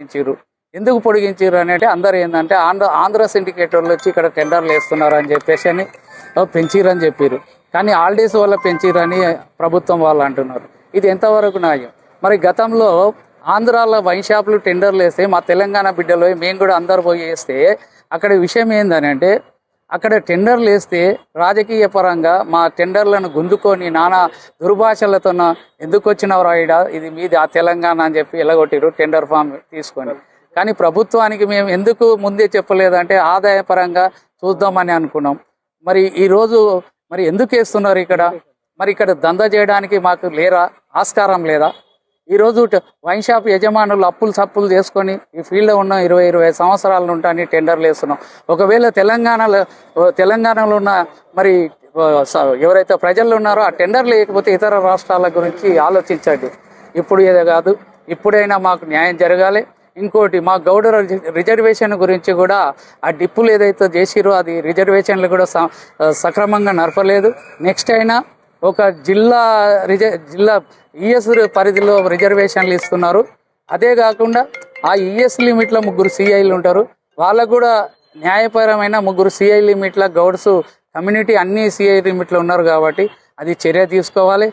పొడిగించారు ఎందుకు పొడిగించారు అనేది అందరు ఏంటంటే ఆంధ్ర ఆంధ్ర సిండికేట్ వాళ్ళు వచ్చి ఇక్కడ టెండర్లు వేస్తున్నారు అని చెప్పేసి అని "ఓ, పెంచిరని చెప్పారు కానీ హాలిడేస్ వల్ల పెంచిరని ప్రభుత్వం వాళ్ళు అంటున్నారు. ఇది ఎంతవరకు న్యాయం? మరి గతంలో ఆంధ్రాలో వైన్ షాపులు టెండర్లు వేస్తే మా తెలంగాణ బిడ్డలు మేము కూడా అందరు పోయి వేస్తే అక్కడ విషయం ఏంటని అంటే అక్కడ టెండర్లు వేస్తే రాజకీయ పరంగా మా టెండర్లను గుంజుకొని నానా దుర్భాషలతో ఎందుకు వచ్చినవరు రాయిడా ఇది మీది ఆ తెలంగాణ అని చెప్పి ఎలగొట్టిరు టెండర్ ఫామ్ తీసుకొని. కానీ ప్రభుత్వానికి మేము ఎందుకు ముందే చెప్పలేదంటే ఆదాయ పరంగా చూద్దామని అనుకున్నాం. మరి ఈరోజు మరి ఎందుకు వేస్తున్నారు ఇక్కడ? మరి ఇక్కడ దందా చేయడానికి మాకు లేరా? ఆస్కారం లేదా? ఈరోజు వైన్ షాప్ యజమానులు అప్పులు సప్పులు చేసుకొని ఈ ఫీల్డ్లో ఉన్న ఇరవై ఇరవై సంవత్సరాల నుండి అని టెండర్లు వేస్తున్నాం. ఒకవేళ తెలంగాణలో తెలంగాణలో ఉన్న మరి స- ఎవరైతే ప్రజలు ఉన్నారో ఆ టెండర్ లేకపోతే ఇతర రాష్ట్రాల గురించి ఆలోచించండి. ఇప్పుడు ఏదో కాదు ఇప్పుడైనా మాకు న్యాయం జరగాలి. ఇంకోటి మా గౌడ రిజర్వేషన్ గురించి కూడా ఆ డిప్పులు ఏదైతే చేసిరో అది రిజర్వేషన్లు కూడా స- సక్రమంగా నడపలేదు. నెక్స్ట్ అయినా ఒక జిల్లా రిజ జిల్లా ఈఎస్ పరిధిలో రిజర్వేషన్లు ఇస్తున్నారు. అదే కాకుండా ఆ ఈఎస్ లిమిట్లో ముగ్గురు సిఐలు ఉంటారు. వాళ్ళకు కూడా న్యాయపరమైన ముగ్గురు సిఐ లిమిట్ల గౌడ్స్ కమ్యూనిటీ అన్ని సిఐ లిమిట్లో ఉన్నారు కాబట్టి అది చర్య తీసుకోవాలి.